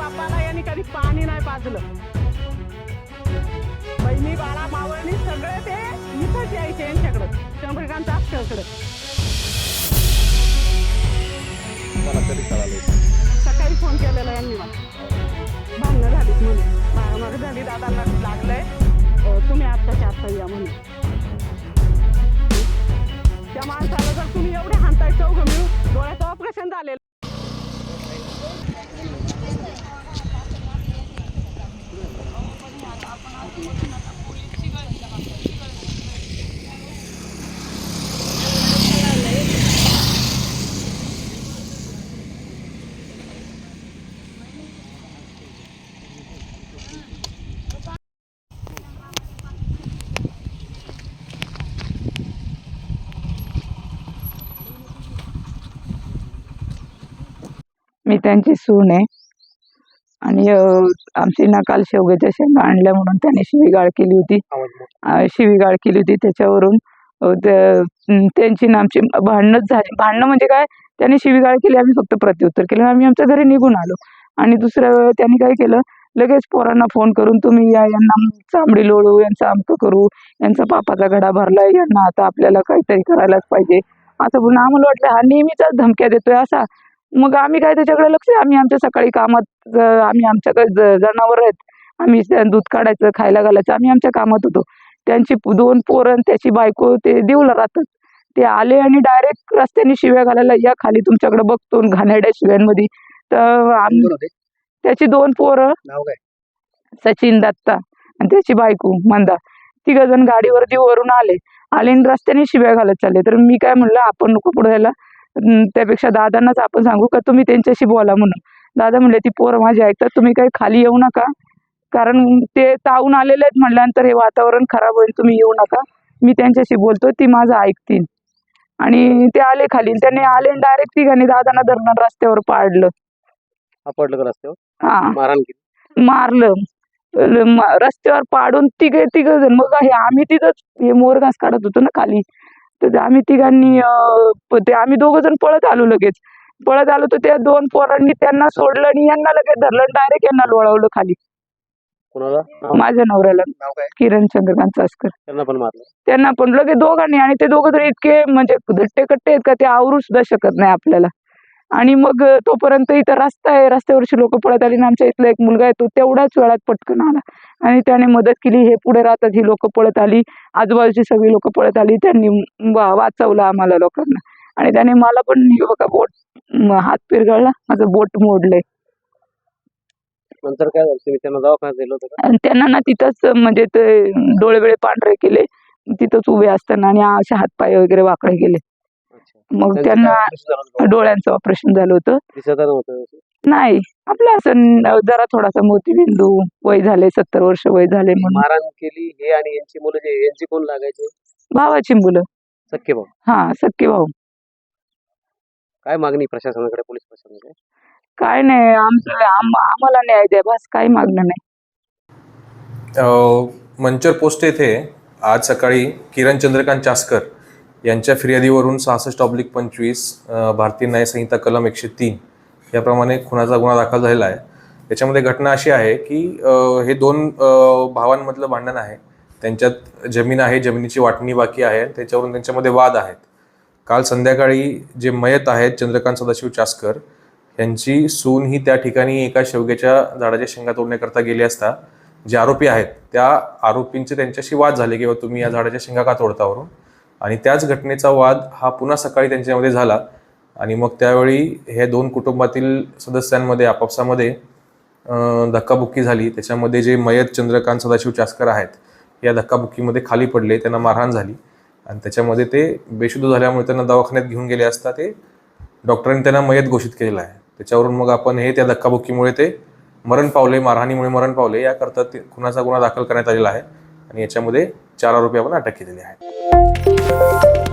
बापाला यांनी कधी पाणी नाही पाजलं. बहिणी बाळा मावळणी सगळे ते इथंच यायचे यांच्याकडं चंद्रकांत आजकडं मला कधी कळालं सकाळी फोन केलेला यांनी मला. भांडणं झालीत म्हणून. मारामार झाली दादाला लागलंय. अं, तुम्ही आत्ताच्या आत्ता या म्हणून. त्या माणसाला जर तुम्ही एवढे हाणताय चौघं मिळून डोळ्याचं ऑपरेशन झालेलं. मी त्यांची सून आहे आणि आमची ना काल शेवग्याच्या शेंगा आणल्या म्हणून त्याने शिवीगाळ केली होती. शिवीगाळ केली होती. त्याच्यावरून त्यांची ना आमची भांडणच झाली. भांडणं म्हणजे काय? त्याने शिवीगाळ केली आम्ही फक्त प्रत्युत्तर केलं. आम्ही आमच्या घरी निघून आलो. आणि दुसऱ्या त्यांनी काय केलं? लगेच पोरांना फोन करून तुम्ही या यांना चांबडी लोळू यांचं अमकं करू यांचा पापाचा घडा भरलाय यांना आता आपल्याला काहीतरी करायलाच पाहिजे. असं बोलून आम्हाला वाटलं हा नेहमीचाच धमक्या देतोय असा. मग आम्ही काय त्याच्याकडे लक्ष आम्ही आमच्या सकाळी कामात आम्ही आमच्याकडे जनावर आहेत. आम्ही दूध काढायचं खायला घालायचं आम्ही आमच्या कामात होतो. त्यांची दोन पोरं आणि त्याची बायको ते देऊला राहतात. ते आले आणि डायरेक्ट रस्त्याने शिव्या घालायला या खाली तुमच्याकडे बघतो आणि घाणेरड्या शिव्यांमध्ये. तर आम्ही त्याची दोन पोरं सचिन दत्ता आणि त्याची बायको मंदा. तिघ जण गाडीवरती वरून आले. आले आणि रस्त्याने शिव्या घालत चालले. तर मी काय म्हणलं आपण नको पुढे यायला. त्यापेक्षा दादांनाच आपण सांगू का तुम्ही त्यांच्याशी बोला म्हणून. दादा म्हणले ती पोरं माझी ऐकतात तुम्ही काही खाली येऊ नका. कारण ते तावून आलेले आहेत म्हटल्यानंतर हे वातावरण खराब होईल तुम्ही येऊ नका. मी त्यांच्याशी बोलतो ती माझं ऐकतील. आणि ते आले खाली. त्यांनी आले डायरेक्ट तिघांनी दादांना धरणं रस्त्यावर पाडलं. आपडलं का रस्त्यावर? हा. मारलं. रस्त्यावर पाडून तिघे तिघ जण मग हे आम्ही तिथंच हे मोरघास काढत होतो ना खाली. तर ते आम्ही तिघांनी ते आम्ही दोघं जण पळत आलो लगेच. पळत आलो तर त्या दोन पोरांनी त्यांना सोडलं आणि यांना लगेच धरलं डायरेक्ट यांना लोळवलं खाली. कोणाला? माझ्या नवऱ्याला. किरण चंद्रकांत चासकर. त्यांना पण मारलं. त्यांना पण लगेच दोघांनी आणि ते दोघं जण इतके म्हणजे धट्टे कट्टे आहेत का ते आवरू सुद्धा शकत नाही आपल्याला. आणि मग तोपर्यंत इथं रस्ता आहे. रस्त्यावरची लोक पळत आली आणि आमच्या इथला एक मुलगा आहे तो तेवढ्याच वेळात पटकन आला. आणि त्याने मदत केली. हे पुढे राहतात ही लोक पळत आली. आजूबाजूची सगळी लोक पळत आली. त्यांनी वा- वाचवलं आम्हाला लोकांना. आणि त्याने मला पण बघा बोट हात पिरगळला. माझं बोट मोडलंय. नंतर काय झालं? त्यांना दवाखान्यात दिलं होतं का? आणि त्यांना ना तिथंच म्हणजे ते डोळे बिळे पांढरे केले. तिथंच उभे असताना आणि असे हातपाय वगैरे वाकडे गेले अच्छा मग त्यांना? डोळ्यांचं ऑपरेशन झालं होतं. दिसत नाही आपलं असं जरा थोडासा मोतीबिंदू वय झाले सत्तर वर्ष वय झाले म्हणून. मारहाण केली हे आणि यांची मुलं जे यांची कोण लागायचे? भावाची मुलं. सख्खे भाऊ. हा सख्खे भाऊ. काय मागणी प्रशासनाकडे पोलीस प्रशासनाकडे? काय नाही आमचं आम- आम्हाला न्याय द्या बस काही मागणं नाही. अ, मंचर पोस्ट येथे आज सकाळी किरण चंद्रकांत चासकर यांच्या फिर्यादीवरून सहासष्ट ऑब्लिक पंचवीस भारतीय न्यायसंहिता कलम एकशे तीन याप्रमाणे खुनाचा गुन्हा दाखल झालेला आहे. त्याच्यामध्ये घटना अशी आहे की हे दोन भावांमधलं भांडण आहे. त्यांच्यात जमीन आहे जमिनीची वाटणी बाकी आहे. त्याच्यावरून त्यांच्यामध्ये वाद आहेत. काल संध्याकाळी जे मयत आहेत चंद्रकांत सदाशिव चास्कर यांची सून ही त्या ठिकाणी एका शेवग्याच्या झाडाच्या शेंगा तोडण्याकरता गेली असता जे आरोपी आहेत त्या आरोपींचे त्यांच्याशी वाद झाले किंवा तुम्ही या झाडाच्या शेंगा का तोडतावरून आणि त्याच घटनेचा वाद हा पुन्हा सकाळी त्यांच्यामध्ये झाला. आणि मग त्यावेळी हे दोन कुटुंबातील सदस्यांमध्ये आपापसामध्ये धक्काबुक्की झाली. त्याच्यामध्ये जे मयत चंद्रकांत सदाशिव चास्कर आहेत या धक्काबुक्कीमध्ये खाली पडले त्यांना मारहाण झाली. आणि त्याच्यामध्ये ते बेशुद्ध झाल्यामुळे त्यांना दवाखान्यात घेऊन गेले असता ते डॉक्टरांनी त्यांना मयत घोषित केलेलं आहे. त्याच्यावरून मग आपण हे त्या धक्काबुक्कीमुळे ते मरण पावले मारहाणीमुळे मरण पावले याकरता ते खुनाचा गुन्हा दाखल करण्यात आलेला आहे. आणि याच्यामध्ये चार आरोपी आपण अटक केलेले आहेत Música